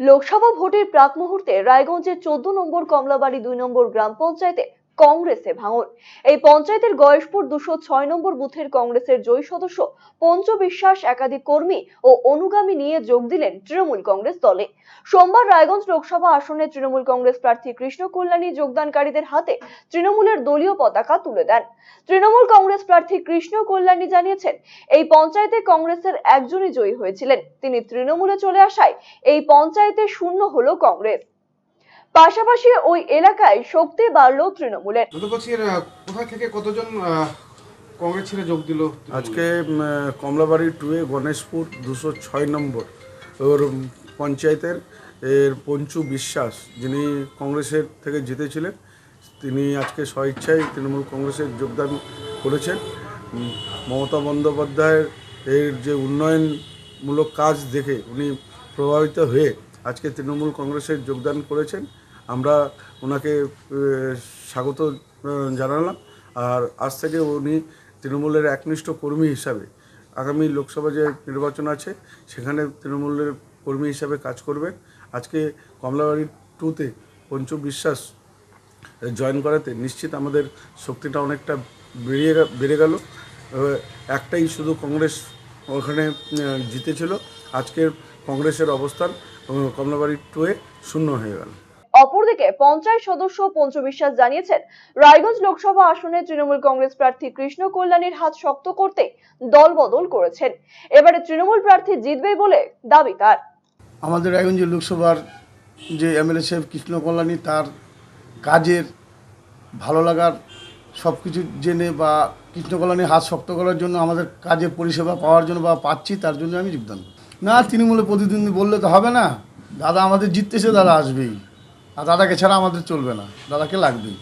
লোকসভা ভোটের প্রাক মুহূর্তে রায়গঞ্জের চোদ্দ নম্বর কমলাবাড়ি দুই নম্বর গ্রাম পঞ্চায়েতে কংগ্রেসে ভাঙন। এই পঞ্চায়েতের গয়েশপুর দুশো ছয় নম্বর বুথের কংগ্রেসের জয়ী সদস্য পঞ্চ বিশ্বাস একাধিক কর্মী ও অনুগামী নিয়ে যোগ দিলেন তৃণমূল কংগ্রেস দলে। সোমবার রায়গঞ্জ লোকসভা আসনে তৃণমূল কংগ্রেস প্রার্থী কৃষ্ণ কল্যাণী যোগদানকারীদের হাতে তৃণমূলের দলীয় পতাকা তুলে দেন। তৃণমূল কংগ্রেস প্রার্থী কৃষ্ণ কল্যাণী জানিয়েছেন, এই পঞ্চায়েতে কংগ্রেসের একজনই জয়ী হয়েছিলেন। তিনি তৃণমূলে চলে আসায় এই পঞ্চায়েতে শূন্য হলো কংগ্রেস। পাশাপাশি ওই এলাকায় শক্তি বাড়লো তৃণমূলের। কোথা থেকে কতজন কংগ্রেস ছেড়ে যোগ দিল? আজকে কমলাবাড়ি টুয়ে গণেশপুর দুশো ছয় নম্বর ওর পঞ্চায়েতের এর পঞ্চু বিশ্বাস যিনি কংগ্রেসের থেকে জিতেছিলেন তিনি আজকে স্বইচ্ছায় তৃণমূল কংগ্রেসে যোগদান করেছেন। মমতা বন্দ্যোপাধ্যায়ের এর যে উন্নয়নমূলক কাজ দেখে উনি প্রভাবিত হয়ে আজকে তৃণমূল কংগ্রেসে যোগদান করেছেন। আমরা ওনাকে স্বাগত জানালাম। আর আজ থেকে উনি তৃণমূলের একনিষ্ঠ কর্মী হিসাবে আগামী লোকসভা যে নির্বাচন আছে, সেখানে তৃণমূলের কর্মী হিসাবে কাজ করবেন। আজকে কমলাবাড়ি টুতে পঞ্চু বিশ্বাস জয়েন করাতে নিশ্চিত আমাদের শক্তিটা অনেকটা বেরিয়ে বেড়ে গেল। একটাই শুধু কংগ্রেস ওখানে জিতেছিল। আজকের কংগ্রেসের অবস্থান কমলাবাড়ি টুয়ে শূন্য হয়ে গেল। অপরদিকে পঞ্চায়েত সদস্য পঞ্চ বিশ্বাস জানিয়েছেন, রায়গঞ্জ লোকসভা আসনে তৃণমূল কংগ্রেস প্রার্থী কৃষ্ণ কল্যাণীর হাত শক্ত করতে দল বদল করেছেন। এবারে তৃণমূল প্রার্থী জিতবে বলে দাবি তার। আমাদের রায়গঞ্জ লোকসভার যে এমএলএ সাহেব কৃষ্ণ কল্যাণী, তার কাজের ভালো লাগার সব কিছু জেনে বা কৃষ্ণ কল্যাণীর হাত শক্ত করার জন্য আমাদের কাজের পরিষেবা পাওয়ার জন্য বা পাচ্ছি, তার জন্য আমি যোগদান না তৃণমূলে প্রতিদ্বন্দ্বী বললে তো হবে না। দাদা আমাদের জিততেছে, দাদা আসবেই। আর দাদাকে ছাড়া আমাদের চলবে না। দাদাকে লাগবেই।